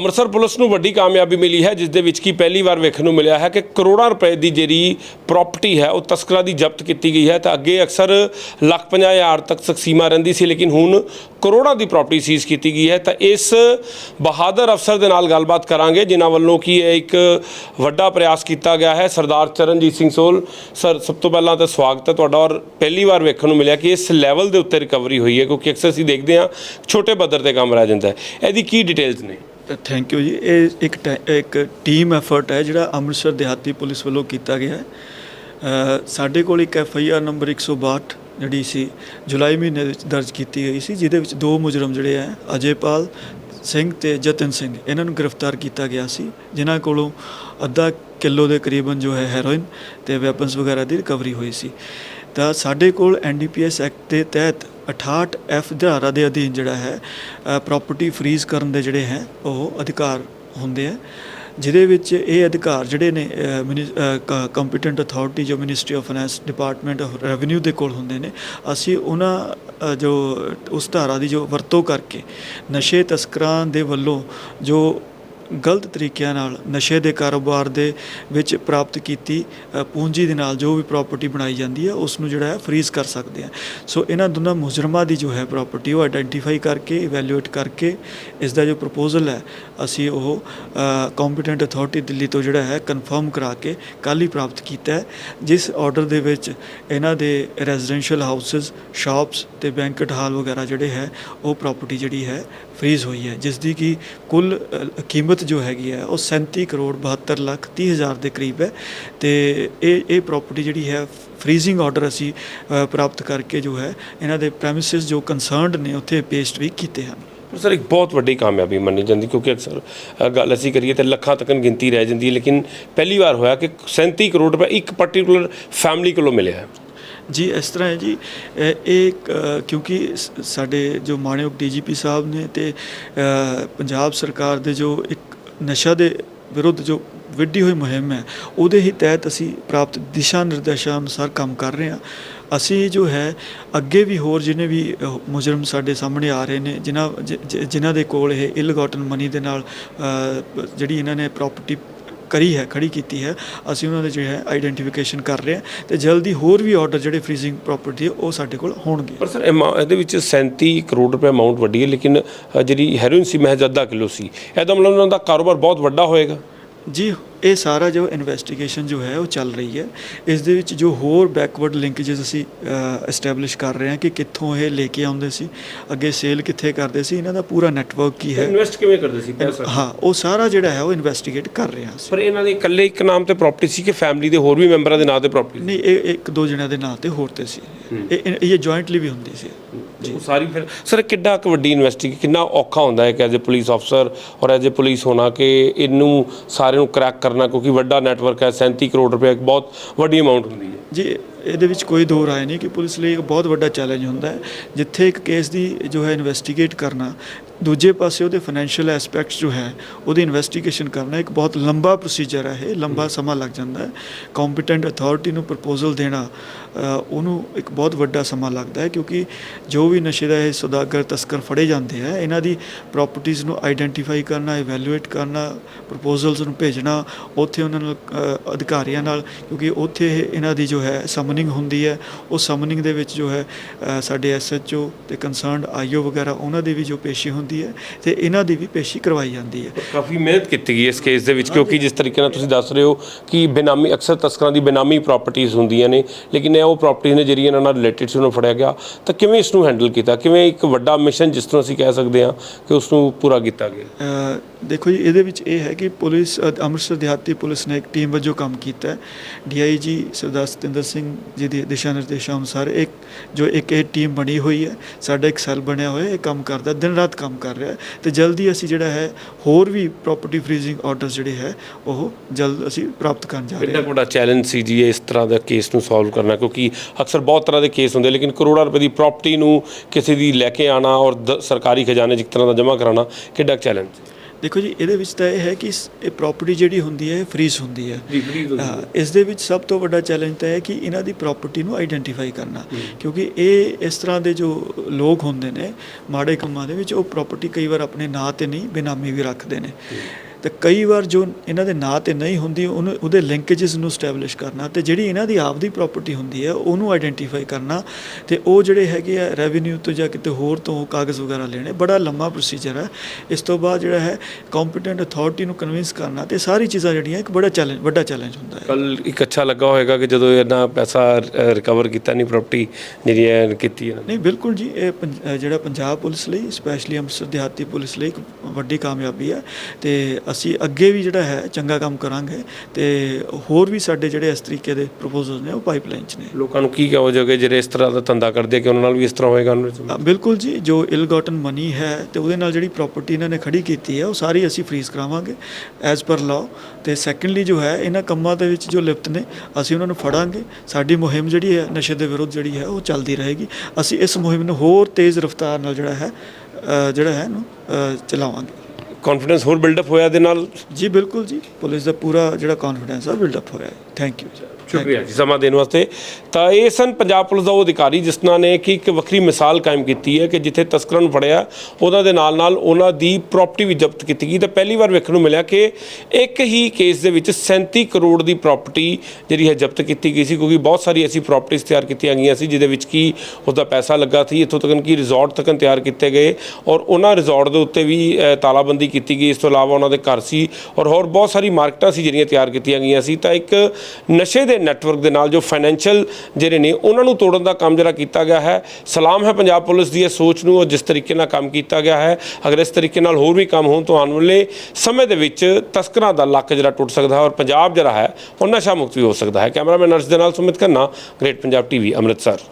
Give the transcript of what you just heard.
Amritsar police ਨੂੰ ਵੱਡੀ ਕਾਮਯਾਬੀ ਮਿਲੀ ਹੈ, ਜਿਸ ਦੇ ਵਿੱਚ ਕੀ ਪਹਿਲੀ ਵਾਰ ਵੇਖਣ ਨੂੰ ਮਿਲਿਆ ਹੈ ਕਿ ਕਰੋੜਾਂ ਰੁਪਏ ਦੀ ਜਿਹੜੀ ਪ੍ਰਾਪਰਟੀ ਹੈ, ਉਹ ਤਸਕਰਾਂ ਦੀ ਜ਼ਬਤ ਕੀਤੀ ਗਈ ਹੈ। ਤਾਂ ਅੱਗੇ ਅਕਸਰ ਲੱਖ ਪੰਜਾਹ ਹਜ਼ਾਰ ਤੱਕ ਤੱਕ ਰਹਿੰਦੀ ਸੀ, ਲੇਕਿਨ ਹੁਣ ਕਰੋੜਾਂ ਦੀ ਪ੍ਰਾਪਰਟੀ ਸੀਜ਼ ਕੀਤੀ ਗਈ ਹੈ। ਤਾਂ ਇਸ ਬਹਾਦਰ ਅਫਸਰ ਦੇ ਨਾਲ ਗੱਲਬਾਤ ਕਰਾਂਗੇ, ਜਿਨ੍ਹਾਂ ਵੱਲੋਂ ਕੀ ਇਹ ਇੱਕ ਵੱਡਾ ਪ੍ਰਯਾਸ ਕੀਤਾ ਗਿਆ ਹੈ। ਸਰਦਾਰ ਚਰਨਜੀਤ ਸਿੰਘ ਸੋਲ, ਸਰ, ਸਭ ਤੋਂ ਪਹਿਲਾਂ ਤਾਂ ਸਵਾਗਤ ਹੈ ਤੁਹਾਡਾ ਔਰ ਪਹਿਲੀ ਵਾਰ ਵੇਖਣ ਨੂੰ ਮਿਲਿਆ ਕਿ ਇਸ ਲੈਵਲ ਦੇ ਉੱਤੇ ਰਿਕਵਰੀ ਹੋਈ ਹੈ, ਕਿਉਂਕਿ ਅਕਸਰ ਅਸੀਂ ਦੇਖਦੇ ਹਾਂ, ਛੋਟੇ ਪੱਧਰ ਤੇ ਕੰਮ ਰਹਿ ਜਾਂਦਾ ਹੈ। ਇਹਦੀ ਕੀ ਡਿਟੇਲਸ ਨੇ? ਥੈਂਕ ਯੂ ਜੀ। ਇਹ ਇੱਕ ਟੈ- ਇੱਕ ਟੀਮ ਐਫਰਟ ਹੈ ਜਿਹੜਾ ਅੰਮ੍ਰਿਤਸਰ ਦਿਹਾਤੀ ਪੁਲਿਸ ਵੱਲੋਂ ਕੀਤਾ ਗਿਆ ਹੈ। ਅ, ਸਾਡੇ ਕੋਲ ਇੱਕ ਐਫ ਆਈ ਆਰ ਨੰਬਰ 162 ਜਿਹੜੀ ਸੀ ਜੁਲਾਈ ਮਹੀਨੇ ਵਿੱਚ ਦਰਜ ਕੀਤੀ ਗਈ ਸੀ ਜਿਹਦੇ ਵਿੱਚ ਦੋ ਮੁਜਰਮ ਜਿਹੜੇ ਹੈ ਅਜੇਪਾਲ ਸਿੰਘ ਤੇ ਜਤਨ ਸਿੰਘ ਇਹਨਾਂ ਨੂੰ ਗ੍ਰਿਫਤਾਰ ਕੀਤਾ ਗਿਆ ਸੀ ਜਿਨ੍ਹਾਂ ਕੋਲੋਂ ਅੱਧਾ ਕਿਲੋ ਦੇ ਕਰੀਬਨ ਜੋ ਹੈ ਹੈਰੋਇਨ ਤੇ ਵੈਪਨਸ ਵਗੈਰਾ ਦੀ ਰਿਕਵਰੀ ਹੋਈ ਸੀ। ਤਾਂ ਸਾਡੇ ਕੋਲ ਐਨਡੀਪੀਐਸ ਐਕਟ ਦੇ ਤਹਿਤ 68 ਐਫ ਧਾਰਾ ਦੇ ਅਧੀਨ ਜਿਹੜਾ ਹੈ ਪ੍ਰਾਪਰਟੀ ਫਰੀਜ਼ ਕਰਨ ਦੇ ਜਿਹੜੇ ਹੈ, ਉਹ ਅਧਿਕਾਰ ਹੁੰਦੇ ਆ, ਜਿਹਦੇ ਵਿੱਚ ਇਹ ਅਧਿਕਾਰ ਜਿਹੜੇ ਨੇ ਕੰਪੀਟੈਂਟ ਅਥਾਰਟੀ ਜੋ ministry of finance department of revenue ਦੇ ਕੋਲ ਹੁੰਦੇ ਨੇ, ਅਸੀਂ ਉਹਨਾਂ ਜੋ ਉਸ ਧਾਰਾ ਦੀ ਜੋ ਵਰਤੋਂ ਕਰਕੇ ਨਸ਼ੇ ਤਸਕਰਾਂ ਦੇ ਵੱਲੋਂ ਜੋ ਗਲਤ ਤਰੀਕਿਆਂ ਨਾਲ ਨਸ਼ੇ ਦੇ ਕਾਰੋਬਾਰ ਦੇ ਵਿੱਚ ਪ੍ਰਾਪਤ ਕੀਤੀ ਪੂੰਜੀ ਦੇ ਨਾਲ ਜੋ ਵੀ ਪ੍ਰਾਪਰਟੀ ਬਣਾਈ ਜਾਂਦੀ ਹੈ ਉਸ ਨੂੰ ਜਿਹੜਾ ਹੈ ਫਰੀਜ਼ ਕਰ ਸਕਦੇ ਆ ਸੋ ਇਹਨਾਂ ਦੋਨਾਂ ਮੁਜਰਮਾਂ ਦੀ ਜੋ ਹੈ ਪ੍ਰਾਪਰਟੀ ਉਹ ਆਇਡੈਂਟੀਫਾਈ ਕਰਕੇ ਇਵੈਲੂਏਟ ਕਰਕੇ ਇਸ ਦਾ ਜੋ ਪ੍ਰਪੋਜ਼ਲ ਹੈ, ਅਸੀਂ ਉਹ ਕੰਪੀਟੈਂਟ ਅਥਾਰਟੀ ਦਿੱਲੀ ਤੋਂ ਜਿਹੜਾ ਹੈ ਕਨਫਰਮ ਕਰਾ ਕੇ ਕੱਲ੍ਹ ਹੀ ਪ੍ਰਾਪਤ ਕੀਤਾ ਹੈ। ਜਿਸ ਆਰਡਰ ਦੇ ਵਿੱਚ ਇਹਨਾਂ ਦੇ ਰੈਜ਼ੀਡੈਂਸ਼ੀਅਲ ਹਾਊਸਸ ਸ਼ਾਪਸ ਤੇ ਬੈਂਕਟ ਹਾਲ ਵਗੈਰਾ ਜਿਹੜੇ ਹੈ, ਉਹ ਪ੍ਰਾਪਰਟੀ ਜਿਹੜੀ ਹੈ ਫਰੀਜ਼ ਹੋਈ ਹੈ ਜਿਸ ਦੀ ਕਿ ਕੁੱਲ ਕੀਮਤ ਜੋ ਹੈਗੀ ਹੈ, ਉਹ 37 ਕਰੋੜ 72 ਲੱਖ 30 ਹਜ਼ਾਰ ਦੇ ਕਰੀਬ ਹੈ। ਤੇ ਇਹ ਇਹ ਪ੍ਰਾਪਰਟੀ ਜਿਹੜੀ ਹੈ ਫਰੀਜ਼ਿੰਗ ਆਰਡਰ ਅਸੀਂ ਪ੍ਰਾਪਤ ਕਰਕੇ ਜੋ ਹੈ, ਇਹਨਾਂ ਦੇ ਪ੍ਰੈਮਿਸਿਸ ਜੋ ਕੰਸਰਨਡ ਨੇ, ਉੱਥੇ ਪੇਸਟ ਵੀ ਕੀਤੇ ਹਨ। ਸਰ, ਇੱਕ ਬਹੁਤ ਵੱਡੀ ਕਾਮਯਾਬੀ ਮੰਨੀ ਜਾਂਦੀ, ਕਿਉਂਕਿ ਅਕਸਰ ਗੱਲ ਅਸੀਂ ਕਰੀਏ ਤਾਂ ਲੱਖਾਂ ਤੱਕ ਗਿਣਤੀ ਰਹਿ ਜਾਂਦੀ ਹੈ, ਲੇਕਿਨ ਪਹਿਲੀ ਵਾਰ ਹੋਇਆ ਕਿ 37 ਕਰੋੜ ਰੁਪਏ ਇੱਕ ਪਾਰਟਿਕੂਲਰ ਫੈਮਿਲੀ ਕੋਲੋਂ ਮਿਲਿਆ ਹੈ। ਜੀ ਇਸ ਤਰ੍ਹਾਂ ਹੈ ਜੀ। ਇਹ ਇਹ ਅ, ਕਿਉਂਕਿ ਸ- ਸਾਡੇ ਜੋ ਮਾਣਯੋਗ ਡੀਜੀਪੀ ਸਾਹਿਬ ਨੇ ਤੇ ਅ, ਪੰਜਾਬ ਸਰਕਾਰ ਦੇ ਜੋ ਇੱਕ ਨਸ਼ਾ ਦੇ ਵਿਰੁੱਧ ਜੋ ਵਿੱਢੀ ਹੋਈ ਮੁਹਿੰਮ ਹੈ ਉਹਦੇ ਹੀ ਤਹਿਤ ਅਸੀਂ ਪ੍ਰਾਪਤ ਦਿਸ਼ਾ ਨਿਰਦੇਸ਼ਾਂ ਅਨੁਸਾਰ ਕੰਮ ਕਰ ਰਹੇ ਹਾਂ। ਅਸੀਂ ਜੋ ਹੈ ਅੱਗੇ ਵੀ ਹੋਰ ਜਿਹਨੇ ਵੀ ਅ, ਮੁਜਰਮ ਸਾਡੇ ਸਾਹਮਣੇ ਆ ਰਹੇ ਨੇ ਜਿਨ੍ਹਾਂ ਜਿ- ਜਿ- ਜਿਨ੍ਹਾਂ ਦੇ ਕੋਲ ਇਹ ਇਲਗੋਟਨ ਮਨੀ ਦੇ ਨਾਲ ਅ, ਜਿਹੜੀ ਇਹਨਾਂ ਨੇ ਪ੍ਰਾਪਰਟੀ ਕਰੀ ਹੈ, ਖੜੀ ਕੀਤੀ ਹੈ, ਅਸੀਂ ਉਹਨਾਂ ਦੇ ਜਿਹੜਾ ਹੈ ਆਈਡੈਂਟੀਫਿਕੇਸ਼ਨ ਕਰ ਰਹੇ ਹਾਂ ਤੇ ਜਲਦੀ ਹੋਰ ਵੀ ਆਰਡਰ ਜਿਹੜੇ ਫਰੀਜ਼ਿੰਗ ਪ੍ਰਾਪਰਟੀ ਹੈ, ਉਹ ਸਾਡੇ ਕੋਲ ਹੋਣਗੇ। ਪਰ ਸਰ ਐਮਾ- ਇਹਦੇ ਵਿੱਚ 37 ਕਰੋੜ ਰੁਪਏ ਅਮਾਉਂਟ ਵੱਡੀ ਹੈ, ਲੇਕਿਨ ਜਿਹੜੀ ਹੈਰੋਇਨ ਸੀ ਮਹਿਜ਼ ਅੱਧਾ ਕਿਲੋ ਸੀ। ਇਹਦਾ ਮਤਲਬ ਉਹਨਾਂ ਦਾ ਕਾਰੋਬਾਰ ਬਹੁਤ ਵੱਡਾ ਹੋਏਗਾ। ਜੀ ਇਹ ਸਾਰਾ ਜੋ ਇਨਵੈਸਟੀਗੇਸ਼ਨ ਜੋ ਹੈ ਉਹ ਚੱਲ ਰਹੀ ਹੈ। ਇਸ ਦੇ ਵਿੱਚ ਜੋ ਹੋਰ ਬੈਕਵਰਡ ਲਿੰਕੇजेस ਅਸੀਂ ਐਸਟੈਬਲਿਸ਼ ਕਰ ਰਹੇ ਹਾਂ ਕਿ ਕਿੱਥੋਂ ਇਹ ਲੈ ਕੇ ਆਉਂਦੇ ਸੀ ਅੱਗੇ ਸੇਲ ਕਿੱਥੇ ਕਰਦੇ ਸੀ ਇਹਨਾਂ ਦਾ ਪੂਰਾ ਨੈਟਵਰਕ ਕੀ ਹੈ। ਇਨਵੈਸਟ ਕਿਵੇਂ ਕਰਦੇ ਸੀ ਪੈਸਾ ਹਾਂ? ਉਹ ਸਾਰਾ ਜਿਹੜਾ ਹੈ ਉਹ ਇਨਵੈਸਟੀਗੇਟ ਕਰ ਰਹੇ ਹਾਂ ਪਰ ਇਹਨਾਂ ਦੇ ਇਕੱਲੇ ਇੱਕ ਨਾਮ ਤੇ ਪ੍ਰਾਪਰਟੀ ਸੀ ਕਿ ਫੈਮਿਲੀ ਦੇ ਹੋਰ ਵੀ ਮੈਂਬਰਾਂ ਦੇ ਨਾਂ ਤੇ ਪ੍ਰਾਪਰਟੀ ਨਹੀਂ ਇਹ ਇੱਕ ਦੋ ਜਣਿਆਂ ਦੇ ਨਾਂ ਤੇ ਹੋਰ ਤੇ ਸੀ। ਇਹ- ਇਹ ਜੁਆਇੰਟਲੀ ਵੀ ਹੁੰਦੀ ਸੀ। ਜੀ ਸਾਰੀ ਫਿਰ ਸਰ ਕਿੱਡਾ ਕੁ ਵੱਡੀ ਇਨਵੈਸਟੀਗੇ ਕਿੰਨਾ ਔਖਾ ਹੁੰਦਾ ਹੈ ਕਿ ਐਜ਼ ਅ ਪੁਲਿਸ ਅਫਸਰ ਔਰ ਐਜ਼ ਅ ਪੁਲਿਸ ਹੋਣਾ ਕਿ ਇਹਨੂੰ ਸਾਰੇ ਨੂੰ ਕ੍ਰੈਕ ਕਰਨਾ ਕਿਉਂਕਿ ਵੱਡਾ ਨੈਟਵਰਕ ਹੈ 37 ਕਰੋੜ ਰੁਪਏ ਇੱਕ ਬਹੁਤ ਵੱਡੀ ਅਮਾਉਂਟ ਹੁੰਦੀ ਹੈ। ਜੀ ਇਹਦੇ ਵਿੱਚ ਕੋਈ ਦੋ ਰਾਏ ਨਹੀਂ ਕਿ ਪੁਲਿਸ ਲਈ ਇੱਕ ਬਹੁਤ ਵੱਡਾ ਚੈਲੰਜ ਹੁੰਦਾ ਹੈ ਜਿੱਥੇ ਇੱਕ ਕੇਸ ਦੀ ਜੋ ਹੈ ਇਨਵੈਸਟੀਗੇਟ ਕਰਨਾ ਦੂਜੇ ਪਾਸੇ ਉਹਦੇ ਫਾਈਨੈਂਸ਼ੀਅਲ ਐਸਪੈਕਟਸ ਜੋ ਹੈ ਉਹਦੀ ਇਨਵੈਸਟੀਗੇਸ਼ਨ ਕਰਨਾ ਇੱਕ ਬਹੁਤ ਲੰਬਾ ਪ੍ਰੋਸੀਜਰ ਹੈ ਇਹ ਲੰਬਾ ਸਮਾਂ ਲੱਗ ਜਾਂਦਾ ਹੈ। ਕੰਪੀਟੈਂਟ ਅਥਾਰਟੀ ਨੂੰ ਪ੍ਰਪੋਜ਼ਲ ਦੇਣਾ ਉਹਨੂੰ ਇੱਕ ਬਹੁਤ ਵੱਡਾ ਸਮਾਂ ਲੱਗਦਾ ਹੈ ਕਿਉਂਕਿ ਜੋ ਵੀ ਨਸ਼ੇ ਦਾ ਇਹ ਸੌਦਾਗਰ ਤਸਕਰ ਫੜੇ ਜਾਂਦੇ ਆ ਇਹਨਾਂ ਦੀ ਪ੍ਰਾਪਰਟੀਆਂ ਨੂੰ ਆਈਡੈਂਟੀਫਾਈ ਕਰਨਾ ਇਵੈਲੂਏਟ ਕਰਨਾ ਪ੍ਰਪੋਜ਼ਲਸ ਨੂੰ ਭੇਜਣਾ ਉੱਥੇ ਉਹਨਾਂ ਨਾਲ ਅਧਿਕਾਰੀਆਂ ਨਾਲ ਕਿਉਂਕਿ ਉੱਥੇ ਇਹ ਇਹਨਾਂ ਦੀ ਜੋ ਹੈ ਸਮਨਿੰਗ ਹੁੰਦੀ ਹੈ ਉਹ ਸਮਨਿੰਗ ਦੇ ਵਿੱਚ ਜੋ ਹੈ ਸਾਡੇ ਐਸਐਚਓ ਤੇ ਕੰਸਰਨਡ ਆਈਓ ਵਗੈਰਾ ਉਹਨਾਂ ਦੀ ਵੀ ਜੋ ਪੇਸ਼ੀ ਹੁੰਦੀ ਹੈ ਤੇ ਇਹਨਾਂ ਦੀ ਵੀ ਪੇਸ਼ੀ ਕਰਵਾਈ ਜਾਂਦੀ ਹੈ। ਕਾਫੀ ਮਿਹਨਤ ਕੀਤੀ ਗਈ ਇਸ ਕੇਸ ਦੇ ਵਿੱਚ ਕਿਉਂਕਿ ਜਿਸ ਤਰੀਕੇ ਨਾਲ ਤੁਸੀਂ ਦੱਸ ਰਹੇ ਹੋ ਕਿ ਬੇਨਾਮੀ ਅਕਸਰ ਤਸਕਰਾਂ ਦੀ ਬੇਨਾਮੀ ਪ੍ਰਾਪਰਟੀਆਂ ਹੁੰਦੀਆਂ ਨੇ ਲੇਕਿਨ ਇਹ ਉਹ ਪ੍ਰਾਪਰਟੀ ਨੇ ਜਿਹੜੀਆਂ ਇਹਨਾਂ ਨਾਲ ਰਿਲੇਟਡ ਸੀ ਉਹਨੂੰ ਫੜਿਆ ਗਿਆ। ਤਾਂ ਕਿਵੇਂ ਇਸ ਨੂੰ ਹੈਂਡਲ ਕੀਤਾ? ਕਿਵੇਂ ਇੱਕ ਵੱਡਾ ਮਿਸ਼ਨ ਜਿਸ ਤਰ੍ਹਾਂ ਅਸੀਂ ਕਹਿ ਸਕਦੇ ਹਾਂ ਕਿ ਉਸ ਨੂੰ ਪੂਰਾ ਕੀਤਾ ਗਿਆ? ਦੇਖੋ ਜੀ ਇਹਦੇ ਵਿੱਚ ਇਹ ਹੈ ਕਿ ਪੁਲਿਸ ਅੰਮ੍ਰਿਤਸਰ ਦਿਹਾਤੀ ਪੁਲਿਸ ਨੇ ਇੱਕ ਟੀਮ ਵਜੋਂ ਕੰਮ ਕੀਤਾ ਹੈ। ਡੀਆਈਜੀ ਸਰਦਾਰ ਸਤਿੰਦਰ ਸਿੰਘ ਜੀ ਦੇ ਦਿਸ਼ਾ ਨਿਰਦੇਸ਼ਾਂ ਅਨੁਸਾਰ ਇੱਕ ਜੋ ਇੱਕ ਇਹ ਟੀਮ ਬਣੀ ਹੋਈ ਹੈ ਸਾਡਾ ਇੱਕ ਸੈੱਲ ਬਣਿਆ ਹੋਇਆ ਇਹ ਕੰਮ ਕਰਦਾ ਦਿਨ ਰਾਤ ਕੰਮ ਕਰ ਰਿਹਾ ਤੇ ਜਲਦੀ ਅਸੀਂ ਜਿਹੜਾ ਹੈ ਹੋਰ ਵੀ ਪ੍ਰਾਪਰਟੀ ਫਰੀਜ਼ਿੰਗ ਆਰਡਰਸ ਜਿਹੜੇ ਹੈ ਉਹ ਜਲਦ ਅਸੀਂ ਪ੍ਰਾਪਤ ਕਰਨ ਜਾ ਰਹੇ ਕਿੰਨਾ ਹਾਂ ਕੁ ਵੱਡਾ ਚੈਲੰਜ ਸੀ ਜੀ ਇਸ ਤਰ੍ਹਾਂ ਦਾ ਕੇਸ ਨੂੰ ਸੋਲਵ ਕਰਨਾ? ਕਿਉਂਕਿ ਅਕਸਰ ਬਹੁਤ ਤਰ੍ਹਾਂ ਦੇ ਕੇਸ ਹੁੰਦੇ ਲੇਕਿਨ ਕਰੋੜਾਂ ਰੁਪਏ ਦੀ ਪ੍ਰਾਪਰਟੀ ਨੂੰ ਕਿਸੇ ਦੀ ਲੈ ਕੇ ਆਣਾ ਔਰ ਦ- ਸਰਕਾਰੀ ਖਜ਼ਾਨੇ 'ਚ ਇੱਕ ਤਰ੍ਹਾਂ ਦਾ ਜਮ੍ਹਾਂ ਕਰਾਉਣਾ ਕਿੱਡਾ ਚੈਲੰਜ ਦੇਖੋ ਜੀ ਇਹਦੇ ਵਿੱਚ ਤਾਂ ਇਹ ਹੈ ਕਿ ਇਹ ਪ੍ਰਾਪਰਟੀ ਜਿਹੜੀ ਹੁੰਦੀ ਹੈ ਫਰੀਜ਼ ਹੁੰਦੀ ਹੈ। ਜੀ ਫਰੀਜ਼ ਹਾਂ, ਇਸ ਦੇ ਵਿੱਚ ਸਭ ਤੋਂ ਵੱਡਾ ਚੈਲੰਜ ਤਾਂ ਹੈ ਕਿ ਇਹਨਾਂ ਦੀ ਪ੍ਰਾਪਰਟੀ ਨੂੰ ਆਈਡੈਂਟੀਫਾਈ ਕਰਨਾ। ਕਿਉਂਕਿ ਇਹ ਇਸ ਤਰ੍ਹਾਂ ਦੇ ਜੋ ਲੋਕ ਹੁੰਦੇ ਨੇ ਮਾੜੇ ਕੰਮਾਂ ਦੇ ਵਿੱਚ ਉਹ ਪ੍ਰਾਪਰਟੀ ਕਈ ਵਾਰ ਆਪਣੇ ਨਾਂ ਤੇ ਨਹੀਂ ਬੇਨਾਮੀ ਵੀ ਰੱਖਦੇ ਨੇ। ਤੇ ਕਈ ਵਾਰ ਜੋ ਇਹਨਾਂ ਦੇ ਨਾਂ ਤੇ ਨਹੀਂ ਹੁੰਦੀ ਉਹਨੂੰ ਉਹਦੇ ਲਿੰਕੇजेस ਨੂੰ ਸਟੈਬਲਿਸ਼ ਕਰਨਾ ਤੇ ਜਿਹੜੀ ਇਹਨਾਂ ਦੀ ਆਪਦੀ ਪ੍ਰਾਪਰਟੀ ਹੁੰਦੀ ਹੈ ਉਹਨੂੰ ਆਈਡੈਂਟੀਫਾਈ ਕਰਨਾ ਤੇ ਉਹ ਜਿਹੜੇ ਹੈਗੇ ਆ ਰੈਵਨਿਊ ਤੋਂ ਜਾਂ ਕਿਤੇ ਹੋਰ ਤੋਂ ਕਾਗਜ਼ ਵਗੈਰਾ ਲੈਣੇ ਬੜਾ ਲੰਮਾ ਪ੍ਰੋਸੀਜਰ ਹੈ। ਇਸ ਤੋਂ ਬਾਅਦ ਜਿਹੜਾ ਹੈ ਕੰਪੀਟੈਂਟ ਅਥਾਰਟੀ ਨੂੰ ਕਨਵਿੰਸ ਕਰਨਾ ਤੇ ਸਾਰੀ ਚੀਜ਼ਾਂ ਜਿਹੜੀਆਂ ਇੱਕ ਬੜਾ ਚੈਲੰਜ ਵੱਡਾ ਚੈਲੰਜ ਹੁੰਦਾ ਹੈ। ਕੱਲ ਇੱਕ ਅੱਛਾ ਲੱਗਾ ਹੋਵੇਗਾ ਕਿ ਜਦੋਂ ਇਹਨਾਂ ਪੈਸਾ ਰਿਕਵਰ ਕੀਤਾ ਨਹੀਂ ਪ੍ਰਾਪਰਟੀ ਜਿਹੜੀ ਇਹ ਕੀਤੀ ਇਹਨਾਂ ਨੇ। ਨਹੀਂ ਬਿਲਕੁਲ ਜੀ ਇਹ ਜਿਹੜਾ ਪੰਜਾਬ ਪੁਲਿਸ ਲਈ ਸਪੈਸ਼ਲੀ ਅੰਮ੍ਰਿਤਸਰ ਦਿਹਾਤੀ ਪੁਲਿਸ ਲਈ ਇੱਕ ਵੱਡੀ ਕਾਮਯਾਬੀ ਹੈ ਤੇ ਅਸੀਂ ਅੱਗੇ ਵੀ ਜਿਹੜਾ ਹੈ ਚੰਗਾ ਕੰਮ ਕਰਾਂਗੇ ਤੇ ਹੋਰ ਵੀ ਸਾਡੇ ਜਿਹੜੇ ਇਸ ਤਰੀਕੇ ਦੇ ਪ੍ਰਪੋਜ਼ਲ ਨੇ ਉਹ ਪਾਈਪਲਾਈਨ 'ਚ ਨੇ। ਲੋਕਾਂ ਨੂੰ ਕੀ ਕਹੋਗੇ ਜਿਹੜੇ ਇਸ ਤਰ੍ਹਾਂ ਦਾ ਧੰਦਾ ਕਰਦੇ ਆ ਕਿ ਉਹਨਾਂ ਨਾਲ ਵੀ ਇਸ ਤਰ੍ਹਾਂ ਹੋਏਗਾ ਬਿਲਕੁਲ ਜੀ ਜੋ ਇਲ ਗਾਟਨ ਮਨੀ ਹੈ ਤੇ ਉਹਦੇ ਨਾਲ ਜਿਹੜੀ ਪ੍ਰਾਪਰਟੀ ਇਹਨਾਂ ਨੇ ਖੜੀ ਕੀਤੀ ਹੈ ਉਹ ਸਾਰੀ ਅਸੀਂ ਫ੍ਰੀਜ਼ ਕਰਾਵਾਂਗੇ ਐਜ਼ ਪਰ ਲਾਅ ਤੇ ਸੈਕੰਡਲੀ ਜੋ ਹੈ ਇਹਨਾਂ ਕੰਮਾਂ ਦੇ ਵਿੱਚ ਜੋ ਲਿਪਤ ਨੇ ਅਸੀਂ ਉਹਨਾਂ ਨੂੰ ਫੜਾਂਗੇ। ਸਾਡੀ ਮੁਹਿੰਮ ਜਿਹੜੀ ਹੈ ਨਸ਼ੇ ਦੇ ਵਿਰੁੱਧ ਜਿਹੜੀ ਹੈ ਉਹ ਚੱਲਦੀ ਰਹੇਗੀ। ਅਸੀਂ ਇਸ ਮੁਹਿੰਮ ਨੂੰ ਹੋਰ ਤੇਜ਼ ਰਫ਼ਤਾਰ ਨਾਲ ਜਿਹੜਾ ਹੈ ਜਿਹੜਾ ਹੈ ਨੂੰ ਚਲਾਵਾਂਗੇ। ਕੌਨਫੀਡੈਂਸ ਹੋਰ ਬਿਲਡਅਪ ਹੋਇਆ ਦੇ ਨਾਲ? ਜੀ, ਬਿਲਕੁਲ ਜੀ। ਪੁਲਿਸ ਦਾ ਪੂਰਾ ਜਿਹੜਾ ਕੌਨਫੀਡੈਂਸ ਆ ਬਿਲਡ ਅਪ ਹੋਇਆ ਹੈ। ਥੈਂਕ ਯੂ ਸ਼ੁਕਰੀਆ ਜੀ। ਸਮਾਂ ਦੇਣ ਵਾਸਤੇ। ਤਾਂ ਇਹ ਸਨ ਪੰਜਾਬ ਪੁਲਿਸ ਦਾ ਉਹ ਅਧਿਕਾਰੀ ਜਿਸਨਾਂ ਨੇ ਕਿ ਇੱਕ ਵੱਖਰੀ ਮਿਸਾਲ ਕਾਇਮ ਕੀਤੀ ਹੈ ਕਿ ਜਿੱਥੇ ਤਸਕਰਾਂ ਨੂੰ ਫੜਿਆ, ਉਹਨਾਂ ਦੇ ਨਾਲ ਨਾਲ ਉਹਨਾਂ ਦੀ ਪ੍ਰਾਪਰਟੀ ਵੀ ਜ਼ਬਤ ਕੀਤੀ ਗਈ। ਤਾਂ ਪਹਿਲੀ ਵਾਰ ਵੇਖਣ ਨੂੰ ਮਿਲਿਆ ਕਿ ਇੱਕ ਹੀ ਕੇਸ ਦੇ ਵਿੱਚ 37 ਕਰੋੜ ਦੀ ਪ੍ਰਾਪਰਟੀ ਜਿਹੜੀ ਹੈ ਜ਼ਬਤ ਕੀਤੀ ਗਈ ਸੀ, ਕਿਉਂਕਿ ਬਹੁਤ ਸਾਰੀ ਐਸੀ ਪ੍ਰਾਪਰਟੀਆਂ ਤਿਆਰ ਕੀਤੀਆਂ ਗਈਆਂ ਸੀ, ਜਿਹਦੇ ਵਿੱਚ ਕੀ ਉਹਦਾ ਪੈਸਾ ਲੱਗਾ ਸੀ, ਇੱਥੋਂ ਤੱਕ ਕਿ ਰਿਜ਼ੋਰਟ ਤੱਕ ਤਿਆਰ ਕੀਤੇ ਗਏ, ਔਰ ਉਹਨਾਂ ਰਿਜ਼ੋਰਟ ਦੇ ਉੱਤੇ ਵੀ ਤਾਲਾਬੰਦੀ ਕੀਤੀ ਗਈ। ਇਸ ਤੋਂ ਇਲਾਵਾ ਉਹਨਾਂ ਦੇ ਘਰ ਸੀ, ਔਰ ਹੋਰ ਬਹੁਤ ਸਾਰੀ ਮਾਰਕੀਟਾਂ ਸੀ ਜਿਹੜੀਆਂ ਤਿਆਰ ਕੀਤੀਆਂ ਗਈਆਂ ਸੀ। ਤਾਂ ਇੱਕ ਨਸ਼ੇ ਦੇ ਨੈਟਵਰਕ ਦੇ ਨਾਲ ਜੋ ਫਾਈਨੈਂਸ਼ੀਅਲ ਜਿਹੜੇ ਨੇ, ਉਹਨਾਂ ਨੂੰ ਤੋੜਨ ਦਾ ਕੰਮ ਜਿਹੜਾ ਕੀਤਾ ਗਿਆ ਹੈ। ਸਲਾਮ ਹੈ ਪੰਜਾਬ ਪੁਲਿਸ ਦੀ, ਇਹ ਸੋਚ ਨੂੰ ਔਰ ਜਿਸ ਤਰੀਕੇ ਨਾਲ ਕੰਮ ਕੀਤਾ ਗਿਆ ਹੈ। ਅਗਰ ਇਸ ਤਰੀਕੇ ਨਾਲ ਹੋਰ ਵੀ ਕੰਮ ਹੋਣ ਤਾਂ ਆਉਣ ਵਾਲੇ ਸਮੇਂ ਦੇ ਵਿੱਚ ਤਸਕਰਾਂ ਦਾ ਲੱਕ ਜਿਹੜਾ ਟੁੱਟ ਸਕਦਾ ਹੈ ਔਰ ਪੰਜਾਬ ਜਿਹੜਾ ਹੈ, ਉਹ ਨਸ਼ਾ ਮੁਕਤ ਵੀ ਹੋ ਸਕਦਾ ਹੈ। ਕੈਮਰਾਮੈਨ ਅਰਸ਼ ਦੇ ਨਾਲ ਸੁਮਿਤ ਖੰਨਾ, ਗ੍ਰੇਟ ਪੰਜਾਬ ਟੀਵੀ, ਅੰਮ੍ਰਿਤਸਰ।